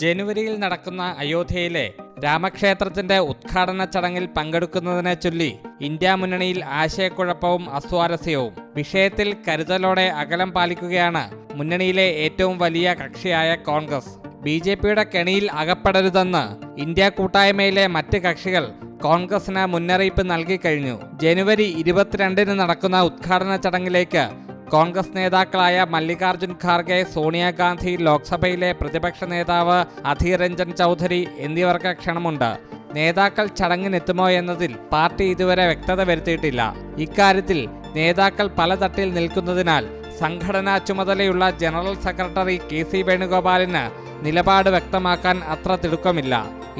ജനുവരിയിൽ നടക്കുന്ന അയോധ്യയിലെ രാമക്ഷേത്രത്തിന്റെ ഉദ്ഘാടന ചടങ്ങിൽ പങ്കെടുക്കുന്നതിനെ ചൊല്ലി ഇന്ത്യ മുന്നണിയിൽ ആശയക്കുഴപ്പവും അസ്വാരസ്യവും. വിഷയത്തിൽ കരുതലോടെ അകലം പാലിക്കുകയാണ് മുന്നണിയിലെ ഏറ്റവും വലിയ കക്ഷിയായ കോൺഗ്രസ്. ബി ജെ പിയുടെ കെണിയിൽ അകപ്പെടരുതെന്ന് ഇന്ത്യ കൂട്ടായ്മയിലെ മറ്റ് കക്ഷികൾ കോൺഗ്രസിന് മുന്നറിയിപ്പ് നൽകിക്കഴിഞ്ഞു ജനുവരി ഇരുപത്തിരണ്ടിന് നടക്കുന്ന ഉദ്ഘാടന ചടങ്ങിലേക്ക് കോൺഗ്രസ് നേതാക്കളായ മല്ലികാർജുൻ ഖാർഗെ സോണിയാഗാന്ധി ലോക്സഭയിലെ പ്രതിപക്ഷ നേതാവ് അധീർ രഞ്ജൻ ചൗധരി എന്നിവർക്ക് ക്ഷണമുണ്ട്. നേതാക്കൾ ചടങ്ങിനെത്തുമോ എന്നതിൽ പാർട്ടി ഇതുവരെ വ്യക്തത വരുത്തിയിട്ടില്ല. ഇക്കാര്യത്തിൽ നേതാക്കൾ പല തട്ടിൽ നിൽക്കുന്നതിനാൽ സംഘടനാ ചുമതലയുള്ള ജനറൽ സെക്രട്ടറി കെ സി വേണുഗോപാലിന് നിലപാട് വ്യക്തമാക്കാൻ അത്ര തിടുക്കമില്ല.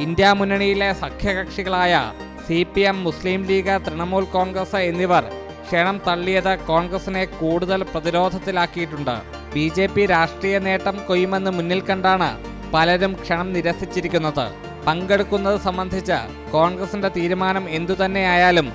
ഇന്ത്യ മുന്നണിയിലെ സഖ്യകക്ഷികളായ C P M Muslim League Trinamool Congress എന്നിവർ ക്ഷണം തള്ളിയത് കോൺഗ്രസിനെ കൂടുതൽ പ്രതിരോധത്തിലാക്കിയിട്ടുണ്ട്. ബി ജെ പി രാഷ്ട്രീയ നേട്ടം കൊയ്യുമെന്ന് മുന്നിൽ കണ്ടാണ് പലരും ക്ഷണം നിരസിച്ചിരിക്കുന്നത്. പങ്കെടുക്കുന്നത് സംബന്ധിച്ച് കോൺഗ്രസിന്റെ തീരുമാനം എന്തുതന്നെയായാലും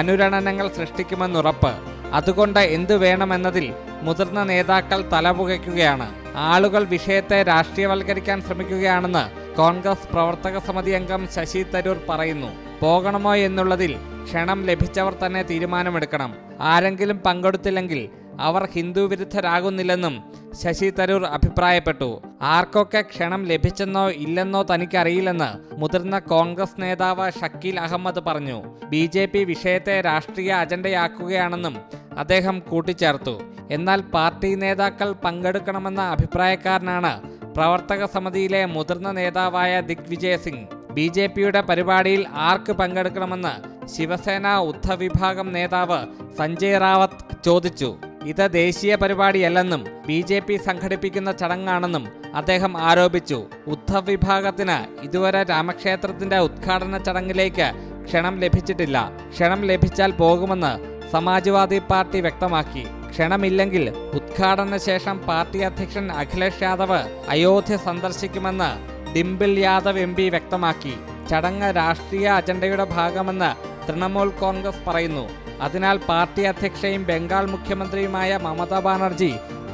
അനുരണനങ്ങൾ സൃഷ്ടിക്കുമെന്നുറപ്പ്. അതുകൊണ്ട് എന്തു വേണമെന്നതിൽ മുതിർന്ന നേതാക്കൾ തലപുകയ്ക്കുകയാണ്. ആളുകൾ വിഷയത്തെ രാഷ്ട്രീയവൽക്കരിക്കാൻ ശ്രമിക്കുകയാണെന്ന് കോൺഗ്രസ് പ്രവർത്തക സമിതി അംഗം ശശി തരൂർ പറയുന്നു. പോകണമോ എന്നുള്ളതിൽ ക്ഷണം ലഭിച്ചവർ തന്നെ തീരുമാനമെടുക്കണം. ആരെങ്കിലും പങ്കെടുത്തില്ലെങ്കിൽ അവർ ഹിന്ദു വിരുദ്ധരാകുന്നില്ലെന്നും ശശി തരൂർ അഭിപ്രായപ്പെട്ടു. ആർക്കൊക്കെ ക്ഷണം ലഭിച്ചെന്നോ ഇല്ലെന്നോ തനിക്കറിയില്ലെന്ന് മുതിർന്ന കോൺഗ്രസ് നേതാവ് ഷക്കീൽ അഹമ്മദ് പറഞ്ഞു. ബി ജെ പി വിഷയത്തെ രാഷ്ട്രീയ അജണ്ടയാക്കുകയാണെന്നും അദ്ദേഹം കൂട്ടിച്ചേർത്തു. എന്നാൽ പാർട്ടി നേതാക്കൾ പങ്കെടുക്കണമെന്ന അഭിപ്രായക്കാരനാണ് പ്രവർത്തക സമിതിയിലെ മുതിർന്ന നേതാവായ ദിഗ്വിജയ് സിംഗ്. ബി ജെ പിയുടെ പരിപാടിയിൽ ആർക്ക് പങ്കെടുക്കണമെന്ന് ശിവസേന ഉദ്ധവ് വിഭാഗം നേതാവ് സഞ്ജയ് റാവത്ത് ചോദിച്ചു. ഇത് ദേശീയ പരിപാടിയല്ലെന്നും ബി ജെ പി സംഘടിപ്പിക്കുന്ന ചടങ്ങാണെന്നും അദ്ദേഹം ആരോപിച്ചു. ഉദ്ധവ് വിഭാഗത്തിന് ഇതുവരെ രാമക്ഷേത്രത്തിന്റെ ഉദ്ഘാടന ചടങ്ങിലേക്ക് ക്ഷണം ലഭിച്ചിട്ടില്ല. ക്ഷണം ലഭിച്ചാൽ പോകുമെന്ന് സമാജ്വാദി പാർട്ടി വ്യക്തമാക്കി. ക്ഷണമില്ലെങ്കിൽ ഉദ്ഘാടന ശേഷം പാർട്ടി അധ്യക്ഷൻ അഖിലേഷ് യാദവ് അയോധ്യ സന്ദർശിക്കുമെന്ന് ഡിംപിൾ യാദവ് എം പി വ്യക്തമാക്കി. ചടങ്ങ് രാഷ്ട്രീയ അജണ്ടയുടെ ഭാഗമെന്ന് തൃണമൂൽ കോൺഗ്രസ് പറയുന്നു. അതിനാൽ പാർട്ടി അധ്യക്ഷയും ബംഗാൾ മുഖ്യമന്ത്രിയുമായ മമതാ ബാനർജി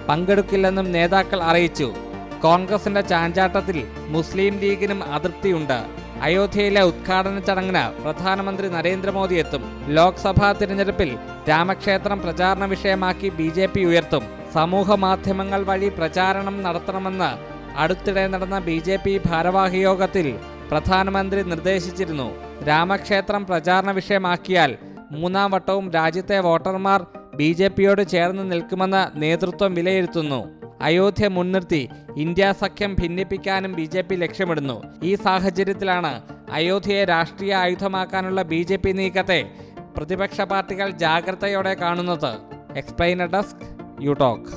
പങ്കെടുക്കില്ലെന്നും നേതാക്കൾ അറിയിച്ചു. കോൺഗ്രസിന്റെ ചാഞ്ചാട്ടത്തിൽ മുസ്ലിം ലീഗിനും അതൃപ്തിയുണ്ട്. അയോധ്യയിലെ ഉദ്ഘാടന ചടങ്ങിന് പ്രധാനമന്ത്രി നരേന്ദ്രമോദി എത്തും. ലോക്സഭാ തിരഞ്ഞെടുപ്പിൽ രാമക്ഷേത്രം പ്രചാരണ വിഷയമാക്കി ബി ഉയർത്തും. സമൂഹ മാധ്യമങ്ങൾ വഴി പ്രചാരണം നടത്തണമെന്ന് അടുത്തിടെ നടന്ന ബി ജെ പി ഭാരവാഹി യോഗത്തിൽ പ്രധാനമന്ത്രി നിർദ്ദേശിച്ചിരുന്നു. രാമക്ഷേത്രം പ്രചാരണ വിഷയമാക്കിയാൽ മൂന്നാം വട്ടവും രാജ്യത്തെ വോട്ടർമാർ ബി ജെ പിയോട് ചേർന്ന് നിൽക്കുമെന്ന് നേതൃത്വം വിലയിരുത്തുന്നു. അയോധ്യ മുൻനിർത്തി ഇന്ത്യ സഖ്യം ഭിന്നിപ്പിക്കാനും ബി ജെ പി ലക്ഷ്യമിടുന്നു. ഈ സാഹചര്യത്തിലാണ് അയോധ്യയെ രാഷ്ട്രീയ ആയുധമാക്കാനുള്ള ബി ജെ പി നീക്കത്തെ പ്രതിപക്ഷ പാർട്ടികൾ ജാഗ്രതയോടെ കാണുന്നത്. Explainer desk you talk